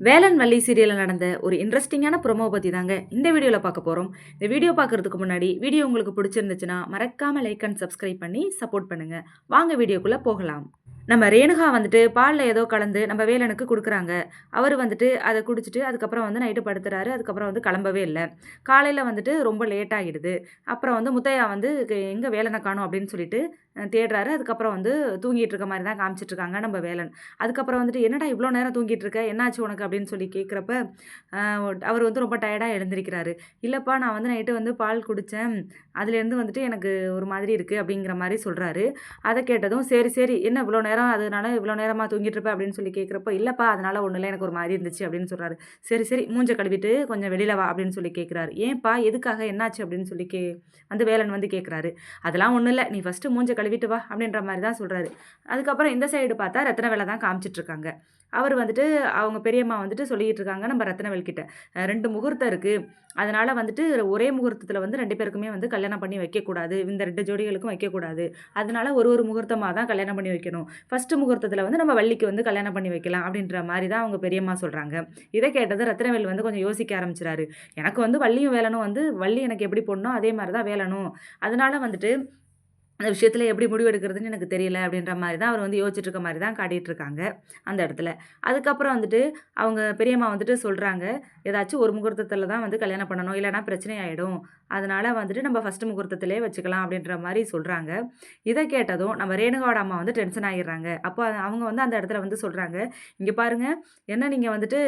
வேலன் வள்ளி சீரியலில் நடந்த ஒரு இன்ட்ரெஸ்டிங்கான ப்ரொமோ பற்றி தாங்க இந்த வீடியோவில் பார்க்க போகிறோம் இந்த வீடியோ பார்க்குறதுக்கு முன்னாடி வீடியோ உங்களுக்கு பிடிச்சிருந்துச்சுன்னா மறக்காமல் லைக் அண்ட் சப்ஸ்கிரைப் பண்ணி சப்போர்ட் பண்ணுங்கள் வாங்க வீடியோக்குள்ளே போகலாம். நம்ம ரேணுகா வந்துட்டு பாலில் ஏதோ கலந்து நம்ம வேலனுக்கு கொடுக்குறாங்க. அவர் வந்துட்டு அதை குடிச்சிட்டு அதுக்கப்புறம் வந்து நைட்டு படுத்துறாரு. அதுக்கப்புறம் வந்து கிளம்பவே இல்லை. காலையில் வந்துட்டு ரொம்ப லேட் ஆகிடுது அப்புறம் வந்து முத்தையா வந்து எங்கே வேலனை காணும்? அப்படின்னு சொல்லிட்டு தேடுறாரு. அதுக்கப்புறம் வந்து தூங்கிட்டு இருக்க மாதிரி தான் காமிச்சிட்டு இருக்காங்க நம்ம வேலன். அதுக்கப்புறம் வந்துட்டு என்னடா இவ்வளோ நேரம் தூங்கிட்டு இருக்க? என்னாச்சு உனக்கு? அப்படின்னு சொல்லி கேட்குறப்ப அவர் வந்து ரொம்ப டயர்டாக எழுந்திருக்கிறாரு. இல்லைப்பா நான் வந்து நைட்டு வந்து பால் குடித்தேன் அதுலேருந்து வந்துட்டு எனக்கு ஒரு மாதிரி இருக்குது அப்படிங்கிற மாதிரி சொல்கிறாரு அதை கேட்டதும் சரி சரி. என்ன இவ்வளோ நேரம் அதனால இவ்வளோ நேரமாக தூங்கிட்டு இருப்ப அப்படின்னு சொல்லி கேட்குறப்போ இல்லைப்பா அதனால ஒன்றும் இல்லை எனக்கு ஒரு மாதிரி இருந்துச்சு அப்படின்னு சொல்கிறாரு சரி சரி மூஞ்ச கழுவிட்டு கொஞ்சம் வெளியில் வா அப்படின்னு சொல்லி கேட்குறாரு. ஏன்ப்பா எதுக்காக என்னாச்சு? அப்படின்னு சொல்லி கே வந்து வேலன் வந்து கேட்குறாரு. அதெல்லாம் ஒன்றும் இல்லை நீ ஃபஸ்ட்டு மூஞ்ச கழுவிட்டு வா அப்படின்ற மாதிரி தான் சொல்கிறாரு அதுக்கப்புறம் இந்த சைடு பார்த்தா ரத்தன வேலை தான் காமிச்சிட்டு இருக்காங்க அவர் வந்துட்டு அவங்க பெரியம்மா வந்துட்டு சொல்லிட்டு இருக்காங்க நம்ம ரத்னவேல்கிட்ட ரெண்டு முகூர்த்தம் இருக்குது அதனால் வந்துட்டு ஒரே முகூர்த்தத்தில் வந்து ரெண்டு பேருக்குமே வந்து கல்யாணம் பண்ணி வைக்கக்கூடாது. இந்த ரெண்டு ஜோடிகளுக்கும் வைக்கக்கூடாது. அதனால் ஒரு ஒரு முகூர்த்தமாக தான் கல்யாணம் பண்ணி வைக்கணும். ஃபஸ்ட்டு முகூர்த்தத்தில் வந்து நம்ம வள்ளிக்கு வந்து கல்யாணம் பண்ணி வைக்கலாம் அப்படின்ற மாதிரி தான் அவங்க பெரியம்மா சொல்கிறாங்க இதை கேட்டது ரத்னவேல் வந்து கொஞ்சம் யோசிக்க ஆரம்பிச்சிறாரு எனக்கு வந்து வள்ளியும் வேலனும் வந்து வள்ளி எனக்கு எப்படி போடணும் அதே மாதிரி தான் வேலனும். அதனால் வந்துட்டு அந்த விஷயத்தில் எப்படி முடிவெடுக்கிறதுன்னு எனக்கு தெரியல அப்படின்ற மாதிரி தான் அவர் வந்து யோசிச்சுட்டு இருக்க மாதிரி தான் காட்டிகிட்டு இருக்காங்க அந்த இடத்துல. அதுக்கப்புறம் வந்துட்டு அவங்க பெரியம்மா வந்துட்டு சொல்கிறாங்க ஏதாச்சும் ஒரு முகூர்த்தத்தில் தான் வந்து கல்யாணம் பண்ணணும் இல்லைனா பிரச்சனை ஆகிடும் அதனால் வந்துட்டு நம்ம ஃபஸ்ட்டு முகூர்த்தத்திலே வச்சுக்கலாம் அப்படின்ற மாதிரி சொல்கிறாங்க இதை கேட்டதும் நம்ம ரேணுகாவோட அம்மா வந்து டென்ஷன் ஆகிடுறாங்க அப்போ அவங்க வந்து அந்த இடத்துல வந்து சொல்கிறாங்க இங்கே பாருங்கள் என்ன நீங்கள் வந்துட்டு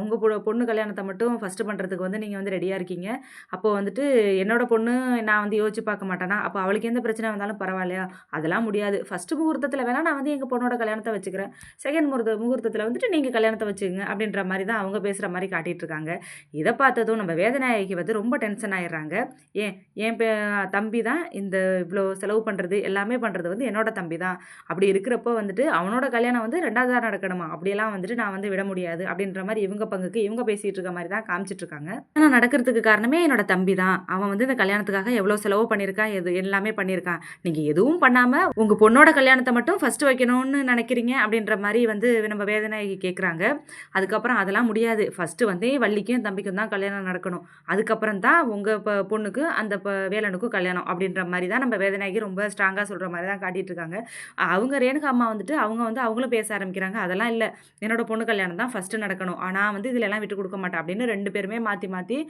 உங்கள் பொண்ணு கல்யாணத்தை மட்டும் ஃபஸ்ட்டு பண்ணுறதுக்கு வந்து நீங்கள் வந்து ரெடியாக இருக்கீங்க. அப்போது வந்துட்டு என்னோடய பொண்ணு நான் வந்து யோசிச்சு பார்க்க மாட்டேனா? அப்போ அவளுக்கு எந்த பிரச்சனை வந்தாலும் பரவாயில்லையா? அதெல்லாம் முடியாது. ஃபஸ்ட்டு முகூர்த்தத்தில் வேணால் நான் வந்து எங்கள் பொண்ணோட கல்யாணத்தை வச்சுக்கிறேன். செகண்ட் முகூர்த்த முகூர்த்தத்தில் வந்துட்டு நீங்கள் கல்யாணத்தை வச்சுக்கோங்க அப்படின்ற மாதிரி தான் அவங்க பேசுகிற மாதிரி காட்டிகிட்டு இருக்காங்க. இதை பார்த்ததும் நம்ம வேதநாயகி வந்து ரொம்ப டென்ஷன் ஆயிடுறாங்க. ஏன்? என் பே தம்பி தான் இந்த இவ்வளோ செலவு பண்ணுறது எல்லாமே பண்ணுறது வந்து என்னோட தம்பி தான். அப்படி இருக்கிறப்போ வந்துட்டு அவனோட கல்யாணம் வந்து ரெண்டாவது தான் நடக்கணுமா? அப்படியெல்லாம் வந்துட்டு நான் வந்து விட முடியாது அப்படின்ற மாதிரி இவங்க பங்குக்கு இவங்க பேசிகிட்டு இருக்க மாதிரி தான் காமிச்சிட்டு இருக்காங்க. ஆனால் நடக்கிறதுக்கு காரணமே என்னோட தம்பி தான். அவன் வந்து இந்த கல்யாணத்துக்காக எவ்வளோ செலவு பண்ணியிருக்கான் எது எல்லாமே பண்ணியிருக்கான். நீங்கள் எதுவும் பண்ணாமல் உங்கள் பொண்ணோட கல்யாணத்தை மட்டும் ஃபஸ்ட்டு வைக்கணும்னு நினைக்கிறீங்க அப்படின்ற மாதிரி வந்து நம்ம வேதநாயகி கேட்குறாங்க அதுக்கப்புறம் அதெல்லாம் முடியாது. ஃபஸ்ட்டு வந்து வள்ளிக்கும் தம்பிக்கும் தான் கல்யாணம் நடக்கணும். அதுக்கப்புறம் தான் உங்கள் இப்போ பொண்ணுக்கு அந்த ப வேலனுக்கும் கல்யாணம் அப்படின்ற மாதிரி தான் நம்ம வேதநாயகி ரொம்ப ஸ்ட்ராங்காக சொல்கிற மாதிரி தான் காட்டிகிட்டு இருக்காங்க. அவங்க ரேணுகா அம்மா வந்துட்டு அவங்க வந்து அவங்களும் பேச ஆரம்பிக்கிறாங்க. அதெல்லாம் இல்லை. என்னோட பொண்ணு கல்யாணம் தான் ஃபஸ்ட்டு நடக்கணும். ஆனால் வந்து இதில் எல்லாம் விட்டு கொடுக்க மாட்டேன் அப்படின்னு ரெண்டு பேருமே மாற்றி மாற்றி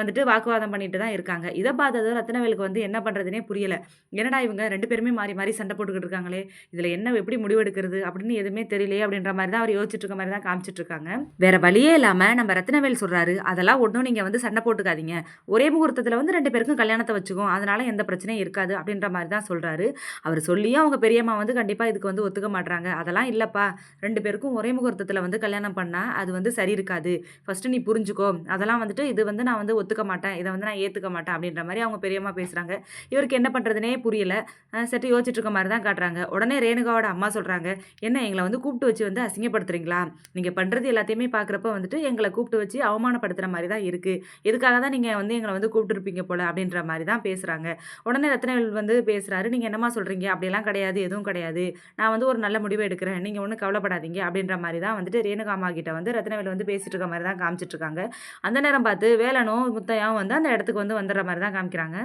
வந்துட்டு வாக்குவாதம் பண்ணிட்டு தான் இருக்காங்க. இதை பார்த்தது ரத்னவேலுக்கு வந்து என்ன பண்ணுறதுனே புரியல. என்னடா இவங்க ரெண்டு பேருமே மாறி மாறி சண்டை போட்டுக்கிட்டு இருக்காங்களே இதில் என்ன எப்படி முடிவெடுக்கிறது அப்படின்னு எதுவுமே தெரியலையே அப்படின்ற மாதிரி தான் அவர் யோசிச்சுட்டு இருக்க மாதிரி தான் காமிச்சிட்டு இருக்காங்க. வேற வழியே இல்லாமல் நம்ம ரத்னவேல் சொல்கிறாரு அதெல்லாம் ஒன்றும் நீங்கள் வந்து சண்டை போட்டுக்காதீங்க. ஒரே முகூர்த்தத்தில் வந்து ரெண்டு பேருக்கும் கல்யாணத்தை வச்சுக்கும் அதனால எந்த பிரச்சனையும் இருக்காது அப்படின்ற மாதிரி தான் சொல்கிறாரு அவர் சொல்லியும் அவங்க பெரியம்மா வந்து கண்டிப்பாக இதுக்கு வந்து ஒத்துக்க மாட்டுறாங்க அதெல்லாம் இல்லைப்பா. ரெண்டு பேருக்கும் ஒரே முகூர்த்தத்தில் வந்து கல்யாணம் பண்ணால் அது வந்து சரி இருக்காது. ஃபஸ்ட்டு நீ புரிஞ்சுக்கோ. அதெல்லாம் வந்துட்டு இது வந்து நான் வந்து ஒத்துக்க மாட்டேன். இதை வந்து நான் ஏற்றுக்க மாட்டேன் அப்படின்ற மாதிரி அவங்க பெரியம்மா பேசுகிறாங்க இவருக்கு என்ன பண்ணுறதுனே புரியல. சற்று யோசிச்சுட்டு இருக்க மாதிரி தான் காட்டுறாங்க. உடனே ரேணுகாவோட அம்மா சொல்கிறாங்க என்ன எங்களை வந்து கூப்பிட்டு வச்சு வந்து அசிங்கப்படுத்துறீங்களா? நீங்கள் பண்ணுறது எல்லாத்தையுமே பார்க்குறப்ப வந்துட்டு எங்களை கூப்பிட்டு வச்சு அவமானப்படுத்துகிற மாதிரி தான் இருக்குது எதுக்காக தான் நீங்கள் வந்து எங்களை வந்து கூப்பிட்டுருப்பீங்க போல்? அப்படின்ற மாதிரி தான் பேசுகிறாங்க உடனே ரத்னவேல் வந்து பேசுகிறாரு நீங்கள் என்னம்மா சொல்கிறீங்க அப்படியெல்லாம் கிடையாது எதுவும் கிடையாது. நான் வந்து ஒரு நல்ல முடிவு எடுக்கிறேன். நீங்கள் ஒன்றும் கவலைப்படாதீங்க. அப்படின்ற மாதிரி தான் வந்துட்டு ரேணுகா அம்மா கிட்ட வந்து ரத்னவேல் வந்து பேசிட்டு இருக்க மாதிரி தான் காமிச்சிட்டு இருக்காங்க அந்த நேரம் பார்த்து வேலனும் முத்தையாவும் வந்து அந்த இடத்துக்கு வந்து வந்துடுற மாதிரி தான் காமிக்கிறாங்க.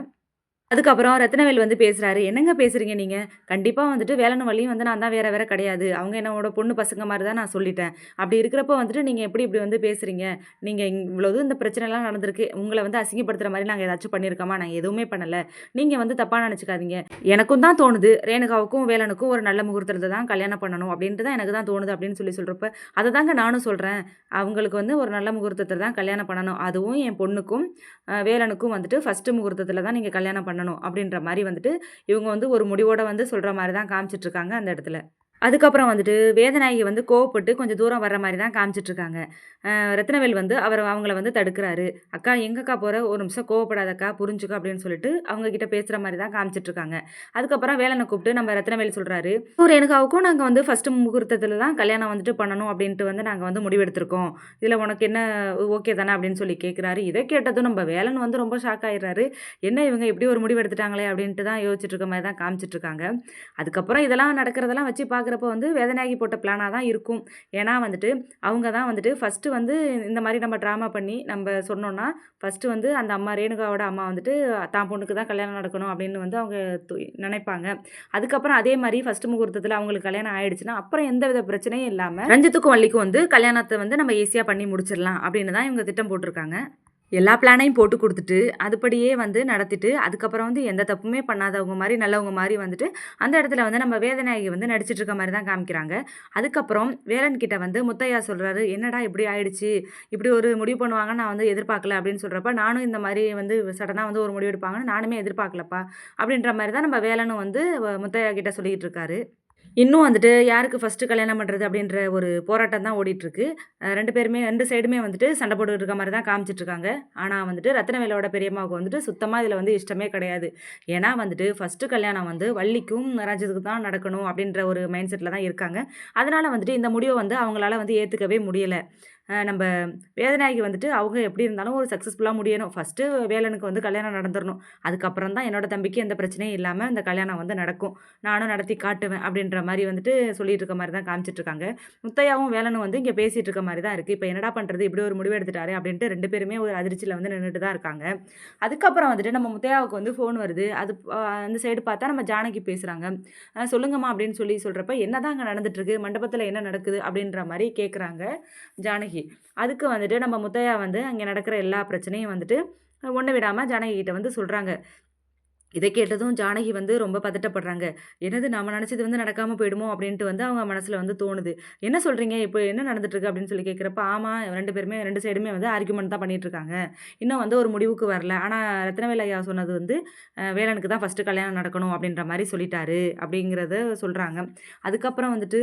அதுக்கப்புறம் ரத்னவேல் வந்து பேசுகிறாரு என்னங்க பேசுகிறீங்க நீங்கள் கண்டிப்பாக வந்துட்டு வேலனும் வழியும் வந்து நான் தான் வேற வேற கிடையாது. அவங்க என்னோட பொண்ணு பசங்க மாதிரி தான் நான் சொல்லிட்டேன். அப்படி இருக்கிறப்ப வந்துட்டு நீங்கள் எப்படி இப்படி வந்து பேசுகிறீங்க நீங்கள் இவ்வளோது இந்த பிரச்சனைலாம் நடந்திருக்கு. உங்களை வந்து அசிங்கப்படுத்துகிற மாதிரி நாங்கள் ஏதாச்சும் பண்ணியிருக்கோமா? நாங்கள் எதுவுமே பண்ணலை. நீங்கள் வந்து தப்பாக நினச்சிக்காதீங்க. எனக்கும் தான் தோணுது. ரேணுகாவுக்கும் வேலனுக்கும் ஒரு நல்ல முகூர்த்தத்தை தான் கல்யாணம் பண்ணணும். அப்படின்ட்டு தான் எனக்கு தான் தோணுது அப்படின்னு சொல்லி சொல்கிறப்ப அதை தாங்க நானும் சொல்கிறேன் அவங்களுக்கு வந்து ஒரு நல்ல முகூர்த்தத்தை தான் கல்யாணம் பண்ணணும். அதுவும் என் பொண்ணுக்கும் வேலனுக்கும் வந்துட்டு ஃபஸ்ட்டு முகூர்த்தத்தில் தான் நீங்கள் கல்யாணம் பண்ணணும். அப்படின்ற மாதிரி வந்துட்டு இவங்க வந்து ஒரு முடிவோட வந்து சொல்கிற மாதிரி தான் காமிச்சிட்ருக்காங்க அந்த இடத்துல. அதுக்கப்புறம் வந்துட்டு வேதநாயகி வந்து கோவப்பட்டு கொஞ்சம் தூரம் வர்ற மாதிரி தான் காமிச்சிட்ருக்காங்க. ரத்னவேல் வந்து அவர் அவங்கள வந்து தடுக்கிறாரு. அக்கா எங்கக்கா போகிற ஒரு நிமிஷம் கோவப்படாதக்கா புரிஞ்சுக்கோ அப்படின்னு சொல்லிட்டு அவங்கக்கிட்ட பேசுகிற மாதிரி தான் காமிச்சிட்ருக்காங்க. அதுக்கப்புறம் வேலனை கூப்பிட்டு நம்ம ரத்னவேல் சொல்கிறாரு ஒரு எனக்காவுக்கும் நாங்கள் வந்து ஃபஸ்ட்டு முகூர்த்தத்தில் தான் கல்யாணம் வந்துட்டு பண்ணணும் அப்படின்ட்டு வந்து நாங்கள் வந்து முடிவெடுத்திருக்கோம். இதில் உனக்கு என்ன ஓகே தானே? அப்படின்னு சொல்லி கேட்குறாரு இதை கேட்டதும் நம்ம வேலன் வந்து ரொம்ப ஷாக் ஆகிடுறாரு என்ன இவங்க இப்படி ஒரு முடிவு எடுத்துட்டாங்களே அப்படின்ட்டு தான் யோசிச்சுட்டு இருக்க மாதிரி தான் காமிச்சிட்ருக்காங்க. அதுக்கப்புறம் இதெல்லாம் நடக்கிறதெல்லாம் வச்சு பார்க்க பார்க்குறப்ப வந்து வேதநாயகி போட்ட பிளானாக தான் இருக்கும். ஏன்னா வந்துட்டு, அவங்க தான் வந்துட்டு ஃபஸ்ட்டு வந்து இந்த மாதிரி நம்ம ட்ராமா பண்ணி நம்ம சொன்னோம்னா, ஃபர்ஸ்ட்டு வந்து அந்த அம்மா ரேணுகாவோட அம்மா வந்துட்டு, தான் பொண்ணுக்கு தான் கல்யாணம் நடக்கணும் அப்படின்னு வந்து அவங்க நினைப்பாங்க. அதுக்கப்புறம் அதே மாதிரி ஃபஸ்ட்டு முகூர்த்தத்தில் அவங்களுக்கு கல்யாணம் ஆயிடுச்சுன்னா, அப்புறம் எந்த வித பிரச்சனையும் இல்லாமல் ரஞ்சித்துக்கும் வள்ளிக்கும் வந்து கல்யாணத்தை வந்து நம்ம ஈஸியாக பண்ணி முடிச்சிடலாம் அப்படின்னு தான் இவங்க திட்டம் போட்டிருக்காங்க. எல்லா பிளானையும் போட்டு கொடுத்துட்டு அதுபடியே வந்து நடத்திட்டு, அதுக்கப்புறம் வந்து எந்த தப்புமே பண்ணாதவங்க மாதிரி நல்லவங்க மாதிரி வந்துட்டு, அந்த இடத்துல வந்து நம்ம வேதநாயகி வந்து நடிச்சிட்டு இருக்க மாதிரி தான் காமிக்கிறாங்க. அதுக்கப்புறம் வேலன் கிட்ட வந்து முத்தையா சொல்கிறாரு "என்னடா இப்படி ஆயிடுச்சு? இப்படி ஒரு முடிவு பண்ணுவாங்க நான் வந்து எதிர்பார்க்கல" அப்படின்னு சொல்கிறப்ப "நானும் இந்த மாதிரி வந்து சடனாக வந்து ஒரு முடிவு எடுப்பாங்கன்னு நானுமே எதிர்பார்க்கலப்பா" அப்படின்ற மாதிரி தான் நம்ம வேலனும் வந்து வ முத்தையா கிட்ட சொல்லிக்கிட்டு இருக்காரு. இன்னும் வந்துட்டு யாருக்கு ஃபஸ்ட்டு கல்யாணம் பண்ணுறது அப்படின்ற ஒரு போராட்டம் தான் ஓடிட்டுருக்கு. ரெண்டு பேருமே ரெண்டு சைடுமே வந்துட்டு சண்டை போட்டுட்டு இருக்க மாதிரி தான் காமிச்சிட்ருக்காங்க ஆனால் வந்துட்டு ரத்னவேலோட பெரியம்மாவுக்கு வந்துட்டு சுத்தமாக இதில் வந்து இஷ்டமே கிடையாது. ஏன்னா வந்துட்டு ஃபர்ஸ்ட்டு கல்யாணம் வந்து வள்ளிக்கும் ரஞ்சித்துக்கும் தான் நடக்கணும் அப்படின்ற ஒரு மைண்ட் செட்டில் தான் இருக்காங்க. அதனால் வந்துட்டு இந்த முடிவை வந்து அவங்களால வந்து ஏற்றுக்கவே முடியலை நம்ம வேதநாயகி வந்துட்டு அவங்க எப்படி இருந்தாலும் ஒரு சக்ஸஸ்ஃபுல்லாக முடியணும். ஃபஸ்ட்டு வேலனுக்கு வந்து கல்யாணம் நடந்துடணும் அதுக்கப்புறம் தான் என்னோட தம்பிக்கு எந்த பிரச்சனையும் இல்லாமல் அந்த கல்யாணம் வந்து நடக்கும். நானும் நடத்தி காட்டுவேன் அப்படின்ற மாதிரி வந்துட்டு சொல்லிட்டு இருக்க மாதிரி தான் காமிச்சிட்ருக்காங்க முத்தையாவும் வேலனும் வந்து இங்கே பேசிகிட்டு இருக்க மாதிரி தான் இருக்குது இப்போ என்னடா பண்ணுறது இப்படி ஒரு முடிவு எடுத்துட்டாரு அப்படின்ட்டு ரெண்டு பேருமே ஒரு அதிர்ச்சியில் வந்து நின்றுட்டு தான் இருக்காங்க. அதுக்கப்புறம் வந்துட்டு நம்ம முத்தையாவுக்கு வந்து ஃபோன் வருது. அது அந்த சைடு பார்த்தா நம்ம ஜானகி பேசுகிறாங்க "சொல்லுங்கம்மா" அப்படின்னு சொல்லி சொல்றப்ப, "என்னதான் அங்கே நடந்துட்டுருக்கு? மண்டபத்தில் என்ன நடக்குது?" அப்படின்ற மாதிரி கேட்குறாங்க ஜானகி. அதுக்கு வந்துட்டு நம்ம முத்தையா வந்து அங்கே நடக்கிற எல்லா பிரச்சனையும் வந்துட்டு ஒன்று விடாமல் ஜானகி கிட்ட வந்து சொல்கிறாங்க இதை கேட்டதும் ஜானகி வந்து ரொம்ப பதட்டப்படுறாங்க. "என்னது நம்ம நினச்சது வந்து நடக்காமல் போயிடுமோ?" அப்படின்ட்டு வந்து அவங்க மனசில் வந்து தோணுது. "என்ன சொல்கிறீங்க இப்போ என்ன நடந்துட்டுருக்கு?" அப்படின்னு சொல்லி கேட்குறப்ப ஆமாம் ரெண்டு பேருமே ரெண்டு சைடுமே வந்து ஆர்குமெண்ட் தான் பண்ணிட்டுருக்காங்க. இன்னும் வந்து ஒரு முடிவுக்கு வரல. ஆனால் ரத்னவேலையா ஐயா சொன்னது வந்து வேலனுக்கு தான் ஃபஸ்ட்டு கல்யாணம் நடக்கணும் அப்படின்ற மாதிரி சொல்லிட்டாரு." அப்படிங்கிறத சொல்கிறாங்க அதுக்கப்புறம் வந்துட்டு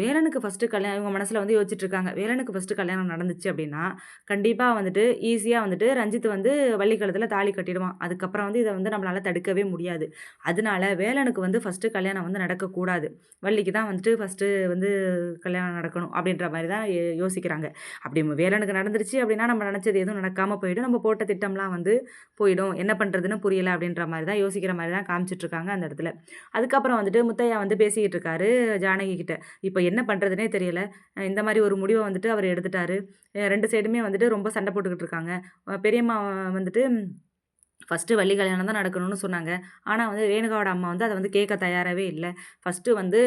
வேலனுக்கு ஃபஸ்ட்டு கல்யாணம் இவங்க மனசில் வந்து யோசிச்சுட்ருக்காங்க வேலனுக்கு ஃபஸ்ட்டு கல்யாணம் நடந்துச்சு அப்படின்னா, கண்டிப்பாக வந்துட்டு ஈஸியாக வந்துட்டு ரஞ்சித் வந்து வள்ளி தாலி கட்டிடுவான். அதுக்கப்புறம் வந்து இதை வந்து நம்மளால் தடுக்க தடுக்கவே முடியாது. அதனால வேலனுக்கு வந்து ஃபஸ்ட்டு கல்யாணம் வந்து நடக்கக்கூடாது. வள்ளிக்கு தான் வந்துட்டு ஃபர்ஸ்ட்டு வந்து கல்யாணம் நடக்கணும் அப்படின்ற மாதிரி தான் யோ யோசிக்கிறாங்க. அப்படி வேலனுக்கு நடந்துருச்சு அப்படின்னா, நம்ம நினச்சது எதுவும் நடக்காமல் போயிடும். நம்ம போட்ட திட்டம்லாம் வந்து போயிடும். என்ன பண்ணுறதுன்னு புரியல அப்படின்ற மாதிரி தான் யோசிக்கிற மாதிரி தான் காமிச்சிட்டுருக்காங்க அந்த இடத்துல. அதுக்கப்புறம் வந்துட்டு முத்தையா வந்து பேசிக்கிட்டு இருக்காரு ஜானகி கிட்ட. இப்போ என்ன பண்ணுறதுனே தெரியல. இந்த மாதிரி ஒரு முடிவை வந்துட்டு அவர் எடுத்துட்டாரு. ரெண்டு சைடுமே வந்துட்டு ரொம்ப சண்டை போட்டுக்கிட்டு இருக்காங்க. பெரியம்மா வந்துட்டு ஃபர்ஸ்ட்டு வள்ளி கல்யாணம் தான் நடக்கணும்னு சொன்னாங்க. ஆனால் வந்து ரேணுகாவோட அம்மா வந்து அதை வந்து கேட்க தயாராகவே இல்லை ஃபஸ்ட்டு வந்து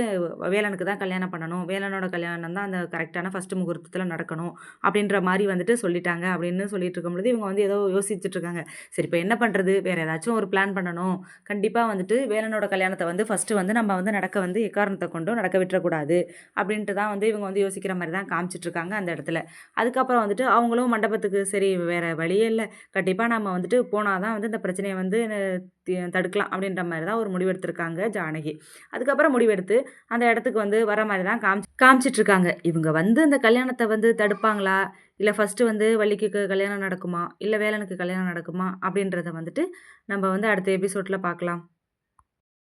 வேலனுக்கு தான் கல்யாணம் பண்ணணும். வேலனோட கல்யாணம் தான் அந்த கரெக்டான ஃபஸ்ட்டு முகூர்த்தத்தில் நடக்கணும். அப்படின்ற மாதிரி வந்துட்டு சொல்லிட்டாங்க." அப்படின்னு சொல்லிட்டு இருக்கும்பொழுது, இவங்க வந்து ஏதோ யோசிச்சுட்டு இருக்காங்க. சரி இப்போ என்ன பண்ணுறது வேறு ஏதாச்சும் ஒரு பிளான் பண்ணணும். கண்டிப்பாக வந்துட்டு வேலனோட கல்யாணத்தை வந்து ஃபர்ஸ்ட்டு வந்து நம்ம வந்து நடக்க வந்து எக்காரணத்தை கொண்டும் நடக்க விட்டுறக்கூடாது. அப்படின்ட்டு தான் வந்து இவங்க வந்து யோசிக்கிற மாதிரி தான் காமிச்சிட்டுருக்காங்க அந்த இடத்துல. அதுக்கப்புறம் வந்துட்டு அவங்களும் மண்டபத்துக்கு சரி வேறு வழியே இல்லை கண்டிப்பாக நம்ம வந்துட்டு போனால் தான் வந்து இந்த பிரச்சனையை வந்து தி தடுக்கலாம் அப்படின்ற மாதிரி தான் ஒரு முடிவெடுத்திருக்காங்க ஜானகி. அதுக்கப்புறம் முடிவெடுத்து அந்த இடத்துக்கு வந்து வர மாதிரி தான் காமிச்சு காமிச்சிட்டுருக்காங்க. இவங்க வந்து இந்த கல்யாணத்தை வந்து தடுப்பாங்களா? இல்லை ஃபர்ஸ்ட்டு வந்து வள்ளிக்கு கல்யாணம் நடக்குமா? இல்லை வேலனுக்கு கல்யாணம் நடக்குமா? அப்படின்றத வந்துட்டு நம்ம வந்து அடுத்த எபிசோடில் பார்க்கலாம்.